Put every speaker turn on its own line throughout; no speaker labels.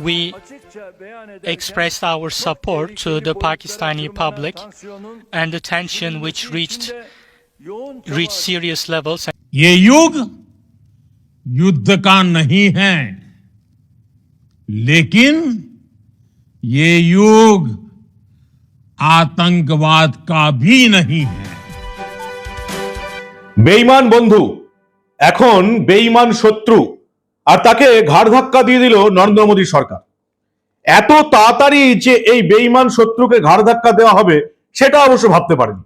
we expressed our support to the Pakistani public and the tension which reached reached serious levels
ये युग युद्ध का नहीं है लेकिन ये युग आतंकवाद का भी नहीं है
বেইমান বন্ধু এখন বেইমান শত্রু আর তাকে ঘাড় ধাক্কা দিয়ে দিল নরেন্দ্র মোদী সরকার। এত তাড়াতাড়ি যে এই বেইমান শত্রুকে ঘাড় ধাক্কা দেওয়া হবে, সেটা অবশ্য ভাবতে পারেনি।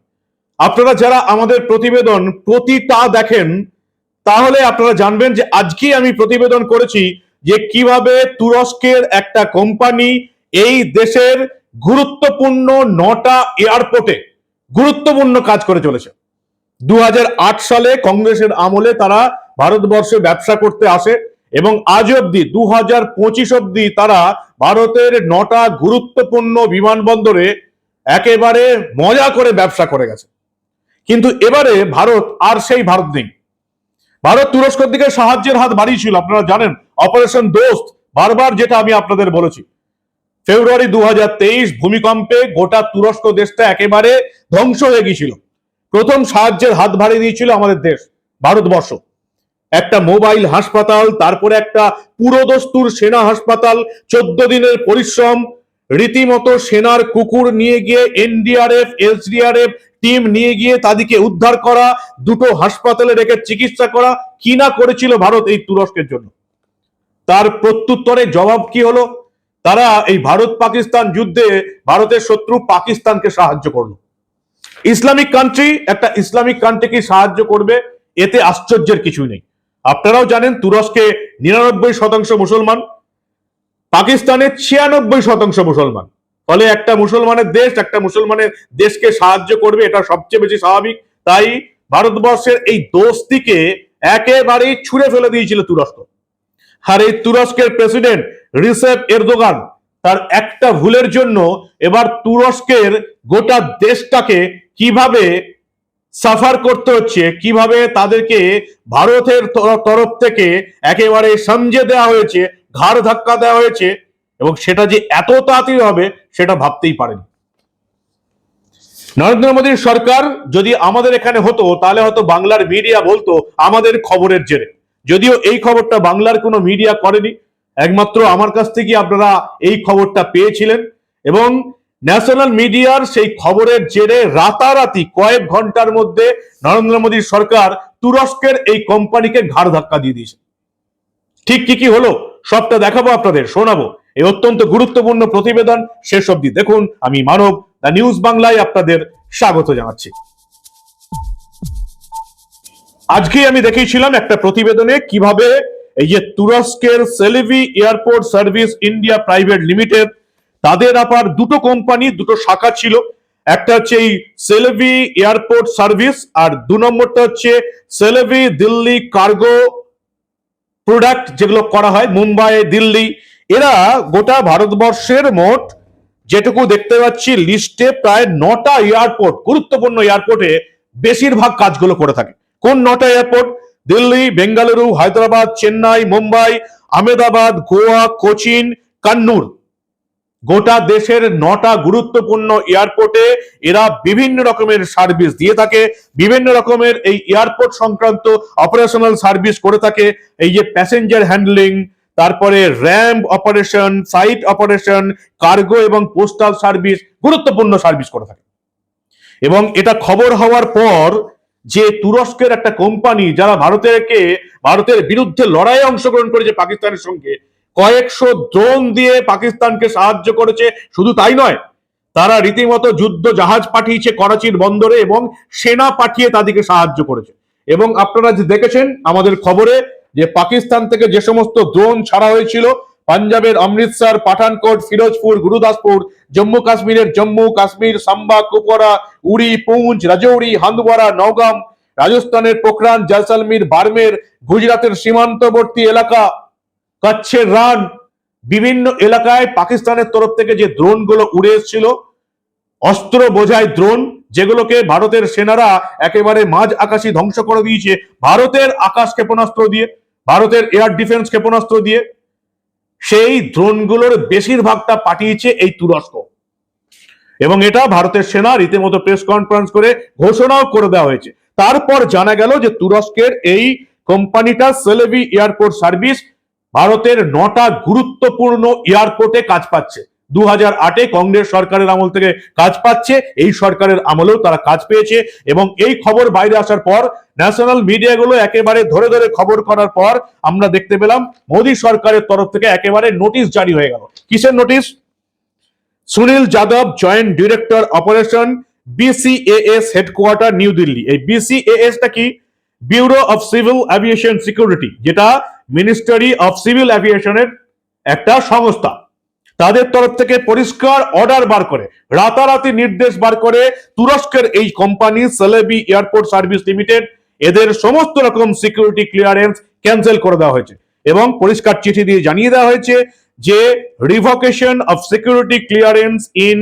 আপনারা যারা আমাদের প্রতিবেদন প্রতিটা দেখেন, তাহলে আপনারা জানবেন যে আজকেই আমি প্রতিবেদন করেছি যে কীভাবে তুরস্কের একটা কোম্পানি এই দেশের গুরুত্বপূর্ণ নটা এয়ারপোর্টে গুরুত্বপূর্ণ কাজ করে চলেছে। দু হাজার আট সালে কংগ্রেসের আমলে তারা ভারতবর্ষে ব্যবসা করতে আসে এবং আজ অব্দি দু হাজার পঁচিশ অব্দি তারা ভারতের নটা গুরুত্বপূর্ণ বিমানবন্দরে একেবারে মজা করে ব্যবসা করে গেছে। কিন্তু এবারে ভারত আর সেই ভারত নেই। ভারত তুরস্কর দিকে সাহায্যের হাত বাড়িয়েছিল, আপনারা জানেন, অপারেশন দোস্ত, বারবার যেটা আমি আপনাদের বলেছি। ফেব্রুয়ারি দু হাজার তেইশ ভূমিকম্পে গোটা তুরস্ক দেশটা একেবারে ধ্বংস হয়ে গিয়েছিল। প্রথম সাহায্যের হাত বাড়িয়ে দিয়েছিল আমাদের দেশ, ভারতবর্ষ। একটা মোবাইল হাসপাতাল, তারপরে একটা পুরোদস্তুর সেনা হাসপাতাল, চোদ্দ দিনের পরিশ্রম, রীতিমতো সেনার কুকুর নিয়ে গিয়ে এনডিআরএফ, এসডিআরএফ টিম নিয়ে গিয়ে তাদেরকে উদ্ধার করা, দুটো হাসপাতালে রেখে চিকিৎসা করা, কি না করেছিল ভারত এই তুরস্কের জন্য? তার প্রত্যুত্তরে জবাব কি হলো? তারা এই ভারত পাকিস্তান যুদ্ধে ভারতের শত্রু পাকিস্তানকে সাহায্য করল। ইসলামিক কান্ট্রি একটা ইসলামিক কান্ট্রিকে সাহায্য করবে? এতে আশ্চর্যের কিছু নেই। আপনারাও জানেন তুরস্কে নিরানব্বই শতাংশ মুসলমান, পাকিস্তানে ছিয়ানব্বই শতাংশ মুসলমান। ফলে একটা মুসলমানের দেশ একটা মুসলমানের দেশকে সাহায্য করবে, এটা সবচেয়ে বেশি স্বাভাবিক। তাই ভারতবর্ষের এই দোস্তিকে একেবারেই ছুঁড়ে ফেলে দিয়েছিল তুরস্ক। আর এই তুরস্কের প্রেসিডেন্ট রিসেপ এরদোগান তার একটা ভুলের জন্য এবার তুরস্কের গোটা দেশটাকে কীভাবে সাফার করতে হচ্ছে। কীভাবে তাদেরকে ভারতের তর- তরফ থেকে একেবারে সমঝে দেওয়া হয়েছে, ঘাড় ধাক্কা দেওয়া হয়েছে, এবং সেটা যে এত তাড়াতাড়ি হবে সেটা ভাবতেই পারেনি। নরেন্দ্র মোদীর সরকার যদি আমাদের এখানে হতো, তাহলে হয়তো বাংলার মিডিয়া বলতো, আমাদের খবরের জেরে। যদিও এই খবরটা বাংলার কোনো মিডিয়া করেনি, একমাত্র আমার কাছ থেকে আপনারা এই খবরটা পেয়েছিলেন, এবং ন্যাশনাল মিডিয়ার সেই খবরের জেরে রাতারাতি কয়েক ঘণ্টার মধ্যে নরেন্দ্র মোদীর সরকার তুরস্কের এই কোম্পানিকে ঘাড় ধাক্কা দিয়ে দিয়েছে। ঠিক কি কি হলো? সবটা দেখাবো আপনাদের, শোনাবো। এই অত্যন্ত গুরুত্বপূর্ণ প্রতিবেদন শেষ অব্দি দেখুন। আমি মানব, দ্য নিউজ বাংলায় আপনাদের স্বাগত জানাচ্ছি। আজকে আমি দেখিয়েছিলাম একটা প্রতিবেদনে কীভাবে এই যে তুরস্কের Celebi airport service India private limited তাদের আবার দুটো কোম্পানি, দুটো শাখা ছিল। একটা হচ্ছে এই সেলেভি এয়ারপোর্ট সার্ভিস আর দু নম্বরটা হচ্ছে সেলেভি দিল্লি কার্গো প্রোডাক্ট যেগুলো করা হয়, মুম্বাই, দিল্লি। এরা গোটা ভারতবর্ষের মোট যেটুকু দেখতে পাচ্ছি লিস্টে প্রায় নটা এয়ারপোর্ট, গুরুত্বপূর্ণ এয়ারপোর্টে বেশিরভাগ কাজগুলো করে থাকে। কোন নটা এয়ারপোর্ট? দিল্লি, বেঙ্গালুরু, হায়দ্রাবাদ, চেন্নাই, মুম্বাই, আহমেদাবাদ, গোয়া, কোচিন, কান্নুর। গোটা দেশের নটা গুরুত্বপূর্ণ এয়ারপোর্টে এরা বিভিন্ন রকমের সার্ভিস দিয়ে থাকে, বিভিন্ন রকমের এই এয়ারপোর্ট সংক্রান্ত অপারেশনাল সার্ভিস করে থাকে। এই যে প্যাসেঞ্জার হ্যান্ডলিং, তারপরে ramp operation, site operation, cargo এবং পোস্টাল সার্ভিস গুরুত্বপূর্ণ সার্ভিস করে থাকে। এবং এটা খবর হওয়ার পর যে তুরস্কের একটা কোম্পানি যারা ভারতেরকে, ভারতের বিরুদ্ধে লড়াইয়ে অংশগ্রহণ করেছে পাকিস্তানের সঙ্গে কয়েকশো ড্রোন দিয়ে পাকিস্তানকে সাহায্য করেছে। শুধু তাই নয়, তারা রীতিমতো যুদ্ধ জাহাজ পাঠিয়েছে করাচির বন্দরে এবং সেনা পাঠিয়ে তাদেরকে সাহায্য করেছে। এবং আপনারা যে দেখেছেন, আমাদের খবরে যে পাকিস্তান থেকে যে সমস্ত ড্রোন ছাড়া হয়েছিল, পাঞ্জাবের অমৃতসর, পাঠানকোট, ফিরোজপুর, গুরুদাসপুর, জম্মু কাশ্মীরের জম্মু, কাশ্মীর, সাম্বা, কুপওয়ারা, উড়ি পুঞ্চ রাজৌরি হান্দওয়ারা নওগাম, রাজস্থানের পোখরান, জয়সালমীর, বার্মের গুজরাটের সীমান্তবর্তী এলাকা কচ্ছের রান বিভিন্ন এলাকায় পাকিস্তানের তরফ থেকে যে ড্রোনগুলো উড়ে এসেছিল, অস্ত্র বোঝায় ড্রোন যেগুলোকে ভারতের সেনারা একেবারে মাঝ আকাশি ধ্বংস করে দিয়েছে। ভারতের আকাশ ক্ষেপণাস্ত্র দিয়ে, ভারতের এয়ার ডিফেন্স ক্ষেপণাস্ত্র দিয়ে সেই ড্রোনগুলোর বেশিরভাগটা পাঠিয়েছে এই তুরস্ক। এবং এটা ভারতের সেনা রীতিমতো প্রেস কনফারেন্স করে ঘোষণাও করে দেওয়া হয়েছে। তারপর জানা গেল যে তুরস্কের এই কোম্পানিটা সেলেভি এয়ারপোর্ট সার্ভিস ভারতের নটা গুরুত্বপূর্ণ এয়ারপোর্টে কাজ পাচ্ছে। দু হাজার আটে কংগ্রেস সরকারের আমল থেকে কাজ পাচ্ছে, এই সরকারের আমলেও তারা কাজ পেয়েছে এবং এই খবর বাইরে আসার পর, ন্যাশনাল মিডিয়াগুলো একেবারে ধরে ধরে খবর করার পর আমরা দেখতে পেলাম, মোদী সরকারের তরফ থেকে একেবারে নোটিশ জারি হয়ে গেল। কিসের notice? Sunil Yadav joint director operation BCAS headquarter new Delhi. এই বিসিএএস টা কি? Bureau of civil aviation security, যেটা মিনিস্ট্রি অফ সিভিল অ্যাভিয়েশনের একটা সংস্থা। তাদের তরফ থেকে পরিষ্কার অর্ডার বার করে, রাতারাতি নির্দেশ বার করে তুরস্কের এই company Celebi airport service limited এদের সমস্ত রকম সিকিউরিটি ক্লিয়ারেন্স ক্যান্সেল করে দেওয়া হয়েছে এবং পরিষ্কার চিঠি দিয়ে জানিয়ে দেওয়া হয়েছে যে revocation of security clearance in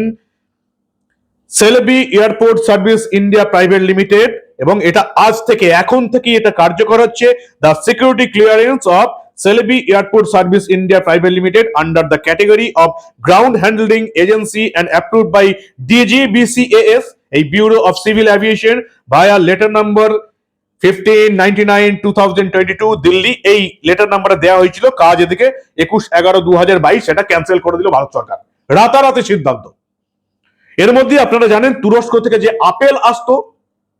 Celebi airport service India private limited এবং এটা আজ থেকে, এখন থেকে এটা কার্যকর হচ্ছে। The security clearance of Celebi airport service India private limited under the category of ground handling agency and approved by DG BCAS এই bureau of civil aviation via letter number fifteen ninety nine two thousand twenty two Delhi এই letter নাম্বারটা দেওয়া হয়েছিল, কাজ এদিকে একুশ এগারো দু হাজার বাইশ, সেটা ক্যান্সেল করে দিল ভারত সরকার। রাতারাতি সিদ্ধান্ত। এর মধ্যে আপনারা জানেন, তুরস্ক থেকে যে আপেল আসতো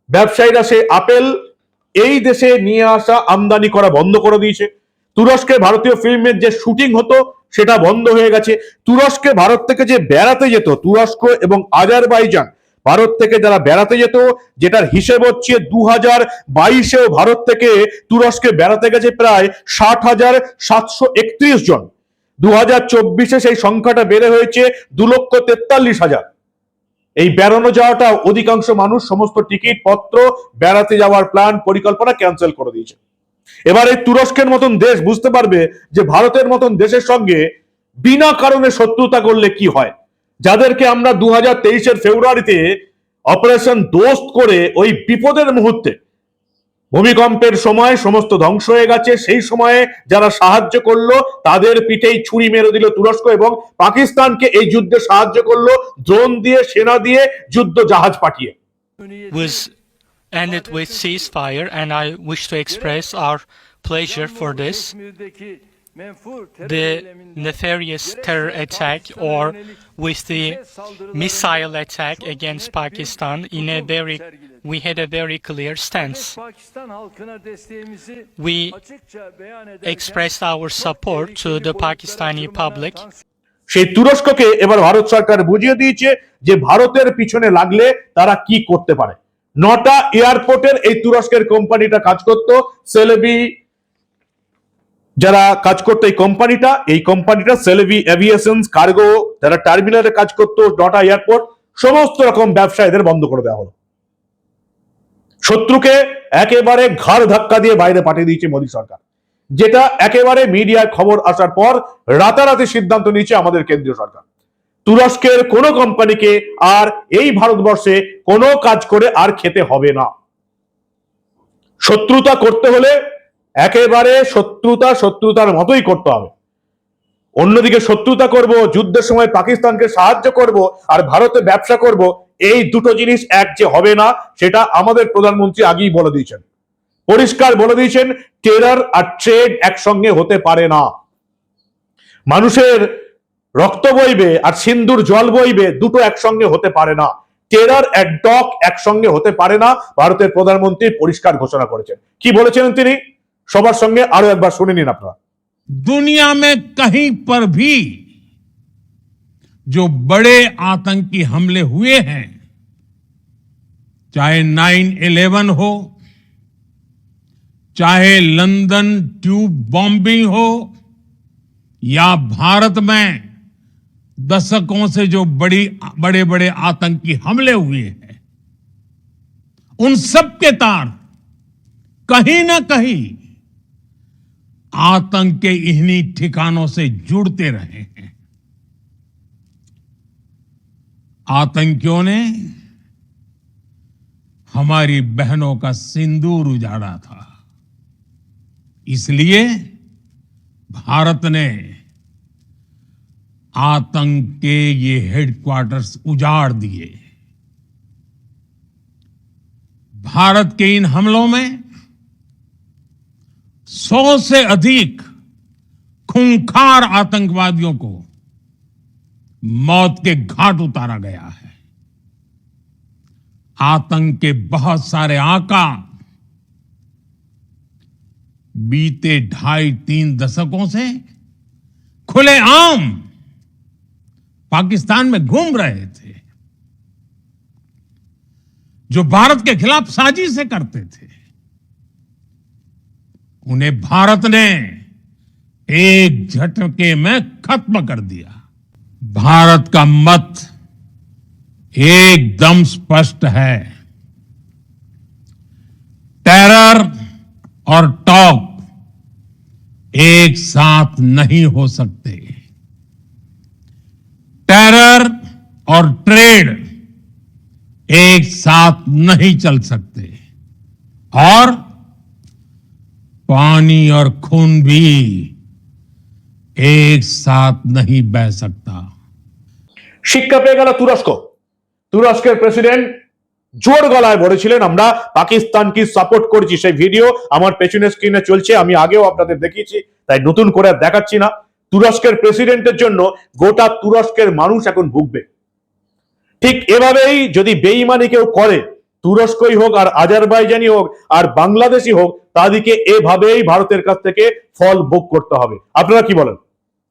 ব্যবসায়ীরা সে আপেল এই দেশে নিয়ে আসা আমদানি করা বন্ধ করে দিয়েছে। তুরস্কে ভারতীয় ফিল্মের যে শুটিং হতো, সেটা বন্ধ হয়ে গেছে। তুরস্কে ভারত থেকে যে বেড়াতে যেত, তুরস্ক এবং আজারবাইজান ভারত থেকে যারা বেড়াতে যেত, যেটার হিসেব হচ্ছে দু হাজার বাইশেও ভারত থেকে তুরস্কে বেড়াতে গেছে প্রায় ষাট হাজার সাতশো একত্রিশ জন। দু হাজার চব্বিশে সেই সংখ্যাটা বেড়ে হয়েছে দু লক্ষ তেতাল্লিশ হাজার। এই বেড়ানো যাওয়াটা অধিকাংশ মানুষ সমস্ত টিকিট পত্র বেড়াতে যাওয়ার প্ল্যান পরিকল্পনা ক্যান্সেল করে দিয়েছে। এবার এই তুরস্কের মতন দেশ বুঝতে পারবে যে ভারতের মতন দেশের সঙ্গে বিনা কারণে শত্রুতা করলে কি হয়। যাদেরকে আমরা দু হাজার তেইশের ফেব্রুয়ারিতে অপারেশন দোস্ত করে ওই বিপদের মুহূর্তে ভূমিকম্পের সময় সমস্ত ধ্বংস হয়ে গেছে। সেই সময়ে যারা সাহায্য করল তাদের পিঠেই ছুরি মেরে দিল তুরস্ক এবং পাকিস্তানকে এই যুদ্ধে সাহায্য করল। ড্রোন দিয়ে সেনা দিয়ে যুদ্ধ জাহাজ পাঠিয়ে।
Ended with ceasefire, and I wish to express our pleasure for this. The nefarious terror attack, or with the missile attack against Pakistan, in a very we had a very clear stance. We expressed our support to the Pakistani public
সেই তুরস্ককে এবার ভারত সরকার বুঝিয়ে দিয়েছে যে ভারতের পিছনে লাগলে তারা কি করতে পারে নটা এয়ারপোর্টের এই তুরস্কের কোম্পানিটা কাজ করত সেলেবি যারা কাজ করতো এই কোম্পানিটা এই কোম্পানিটা সেলভি এভিয়েশন কার্গো যারা টার্মিনালে কাজ করতো ডটা এয়ারপোর্ট সমস্ত রকম ব্যবসা এদের বন্ধ করে দেওয়া হলো। শত্রুকে একেবারে ঘাড় ধাক্কা দিয়ে বাইরে পাঠিয়ে দিয়েছে মোদী সরকার, যেটা একেবারে মিডিয়ায় খবর আসার পর রাতারাতি সিদ্ধান্ত নিয়েছে আমাদের কেন্দ্রীয় সরকার। তুরস্কের কোনো কোম্পানিকে আর এই ভারতবর্ষে কোনো কাজ করে আর খেতে হবে না। শত্রুতা করতে হলে একেবারে শত্রুতা শত্রুতার মতোই করতে হবে। অন্যদিকে শত্রুতা করব, যুদ্ধের সময় পাকিস্তানকে সাহায্য করব আর ভারতে ব্যবসা করব, এই দুটো জিনিস এক যে হবে না, সেটা আমাদের প্রধানমন্ত্রী আগেই বলে দিয়েছেন। পরিষ্কার বলে দিয়েছেন টেরার আর ট্রেড একসঙ্গে হতে পারে না। মানুষের রক্ত বইবে আর সিন্দুর জল বইবে, দুটো একসঙ্গে হতে পারে না। টেরার এক ডক একসঙ্গে হতে পারে না, ভারতের প্রধানমন্ত্রী পরিষ্কার ঘোষণা করেছেন। কি বলেছেন তিনি? সবার সঙ্গে আরো একবার শুনে নিন আপনারা
दुनिया में कहीं पर भी जो बड़े आतंकी हमले हुए हैं चाहे 9/11 हो चाहे लंदन ट्यूब बॉम्बिंग हो या भारत में दशकों से जो बड़ी बड़े बड़े आतंकी हमले हुए हैं उन सब के तार कहीं ना कहीं आतंक के इन्हीं ठिकानों से जुड़ते रहे हैं। आतंकियों ने हमारी बहनों का सिंदूर उजाड़ा था। इसलिए भारत ने आतंक के ये हेडक्वार्टर्स उजाड़ दिए। भारत के इन हमलों में सौ से अधिक खूंखार आतंकवादियों को मौत के घाट उतारा गया है। आतंक के बहुत सारे आका बीते ढाई तीन दशकों से खुलेआम पाकिस्तान में घूम रहे थे, जो भारत के खिलाफ साजिशें करते थे। उन्हें भारत ने एक झटके में खत्म कर दिया। भारत का मत एकदम स्पष्ट है। टेरर और टॉक एक साथ नहीं हो सकते। टेरर और ट्रेड एक साथ नहीं चल सकते। और पानी और खून भी एक साथ नहीं बह सकता
শিক্ষা পেয়ে গেল তুরস্ক তুরস্কের প্রেসিডেন্ট জোর গলায় বলেছিলেন আমরা পাকিস্তানকে সাপোর্ট করছি সেই ভিডিও আমার পেছনের স্ক্রিনে চলছে আমি আগেও আপনাদের দেখিয়েছি তাই নতুন করে আর দেখাচ্ছি না তুরস্কের প্রেসিডেন্টের জন্য গোটা তুরস্কের মানুষ এখন ভুগবে ঠিক এভাবেই যদি বেইমানি কেউ করে তুরস্কই হোক আর আজারবাইজানি হোক আর বাংলাদেশি হোক, তাদেরকে এভাবেই ভারতের কাছ থেকে ফল ভোগ করতে হবে। আপনারা কি বলেন?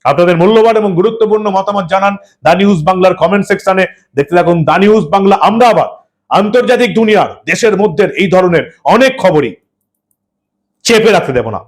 আপনাদের মূল্যবান এবং গুরুত্বপূর্ণ মতামত জানান দা নিউজ বাংলার কমেন্ট সেকশনে। দেখতে থাকুন দা নিউজ বাংলা, আমরা আবার আন্তর্জাতিক দুনিয়ার দেশের মধ্যে এই ধরনের অনেক খবরই চেপে রাখতে দেব না।